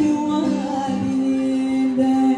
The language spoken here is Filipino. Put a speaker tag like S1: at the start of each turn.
S1: you what I.